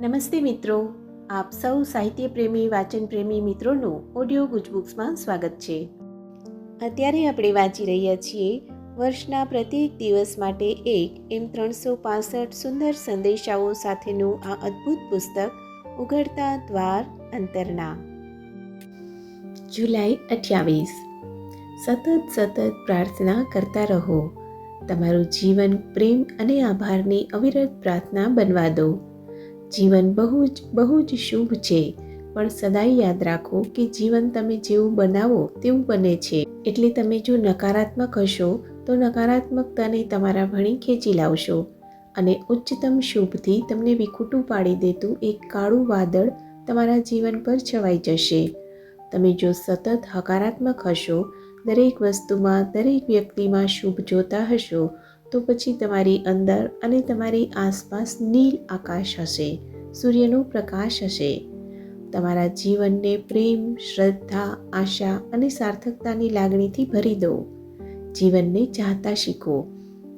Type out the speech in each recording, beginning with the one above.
નમસ્તે મિત્રો. આપ સૌ સાહિત્ય પ્રેમી, વાચન પ્રેમી મિત્રોનું ઓડિયો ગુજબુક્સમાં સ્વાગત છે. અત્યારે આપણે વાંચી રહ્યા છીએ વર્ષના પ્રત્યેક દિવસ માટે એક એમ ત્રણસો પાસઠ સુંદર સંદેશાઓ સાથેનું આ અદ્ભુત પુસ્તક, ઉઘડતા દ્વાર અંતરના. જુલાઈ અઠ્યાવીસ. સતત સતત પ્રાર્થના કરતા રહો. તમારું જીવન પ્રેમ અને આભારની અવિરત પ્રાર્થના બનવા દો. જીવન બહુ જ બહુ જ શુભ છે. પણ સદાય યાદ રાખો કે જીવન તમે જેવું બનાવો તેવું બને છે. એટલે તમે જો નકારાત્મક હશો, તો નકારાત્મકતાને તમારા ભણી ખેંચી લાવશો. અને ઉચ્ચતમ શુભથી તમને વિખૂટું પાડી દેતું એક કાળું વાદળ તમારા જીવન પર છવાઈ જશે. તમે જો સતત હકારાત્મક હશો, દરેક વસ્તુમાં, દરેક વ્યક્તિમાં શુભ જોતા હશો તો પછી તમારી અંદર અને તમારી આસપાસ નીલ આકાશ હશે, સૂર્યનો પ્રકાશ હશે. તમારા જીવનને પ્રેમ, શ્રદ્ધા, આશા અને સાર્થકતાની લાગણીથી ભરી દો. જીવનને ચાહતા શીખો.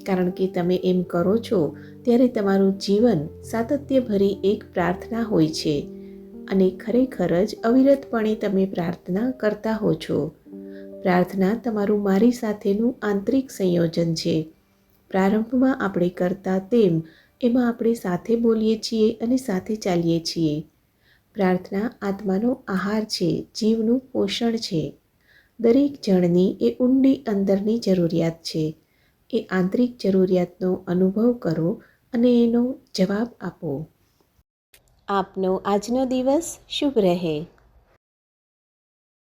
કારણ કે તમે એમ કરો છો, ત્યારે તમારું જીવન સાતત્યભરી એક પ્રાર્થના હોય છે અને ખરેખર જ અવિરતપણે તમે પ્રાર્થના કરતા હો છો. પ્રાર્થના તમારું મારી સાથેનું આંતરિક સંયોજન છે. પ્રારંભમાં આપણે કરતા તેમ એમાં આપણે સાથે બોલીએ છીએ અને સાથે ચાલીએ છીએ. પ્રાર્થના આત્માનો આહાર છે, જીવનું પોષણ છે. દરેક જણની એ ઊંડી અંદરની જરૂરિયાત છે. એ આંતરિક જરૂરિયાતનો અનુભવ કરો અને એનો જવાબ આપો. આપનો આજનો દિવસ શુભ રહે.